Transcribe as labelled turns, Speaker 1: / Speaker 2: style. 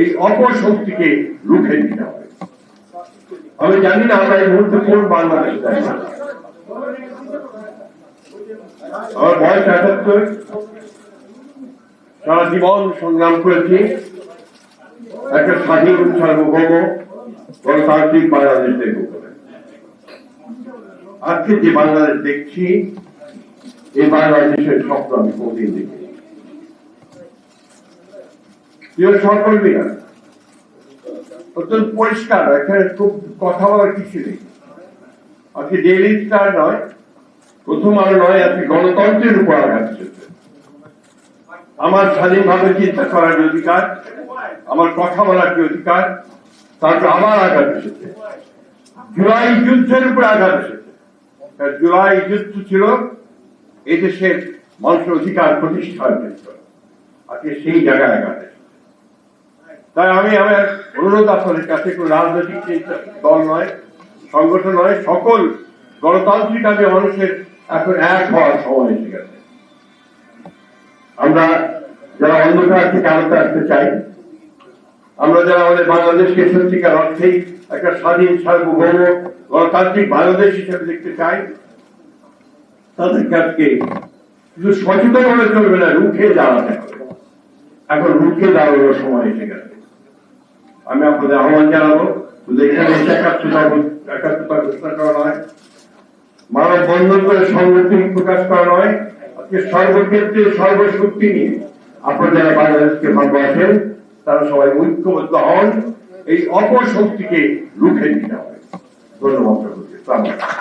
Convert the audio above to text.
Speaker 1: এই অপশক্তিকে রুখে দিতে হবে। আমি জানি না আমরা এই মুহূর্তে কোন বাংলাদেশ আমার বয়স একাত্তর সারা জীবন সংগ্রাম করেছি। একটা স্বাধীন সার্বভৌম গণতান্ত্রিক বাংলাদেশ দেখব। আজকে যে বাংলাদেশ দেখছি, এই বাংলাদেশের স্বপ্ন আমি কোনদিন দেখি। প্রিয় সহকর্মীরা অত্যন্ত পরিষ্কার, এখানে খুব কথা বলার কিছু নেই। ডেইলি স্টার নয়, প্রথম নয় গণতন্ত্রের উপর আঘাত আমার স্বাধীনভাবে চিন্তা করার অধিকার, আমার কথা বলার যে অধিকার, তারপর আবার আঘাত এসেছে। জুলাই যুদ্ধের উপর আঘাত এসেছে। জুলাই যুদ্ধ ছিল, এদেশের মানুষের অধিকার প্রতিষ্ঠার ক্ষেত্র। আজকে সেই জায়গায় আঘাত এসেছে। তাই আমি আমার অনুরোধ আপনাদের কাছে কোন রাজনৈতিক দল নয়, সংগঠন নয়, সকল গণতান্ত্রিক আগে মানুষের এখন এক হওয়ার সময় এসে গেছে। আমরা যারা অন্ধকার থেকে আলোতে আসতে চাই, আমরা যারা আমাদের বাংলাদেশকে সত্যিকার অর্থেই একটা স্বাধীন, সার্বভৌম, গণতান্ত্রিক বাংলাদেশ হিসেবে দেখতে চাই তাদের আজকে শুধু সচেতন হলে চলবে না, রুখে দাঁড়াতে হবে। এখন রুখে দাঁড়ানোর সময় এসে গেছে। আমি আপনাদের আহ্বান জানাব এখানে মানব বন্ধন করে সংগঠন প্রকাশ করা নয় আজকে সর্বক্ষেত্রে সর্বশক্তি নিয়ে আপনারা যারা বাংলাদেশকে ভালোবাসেন, তারা সবাই ঐক্যবদ্ধ হন। এই অপশক্তিকে রুখে দিতে হবে। ধন্যবাদ।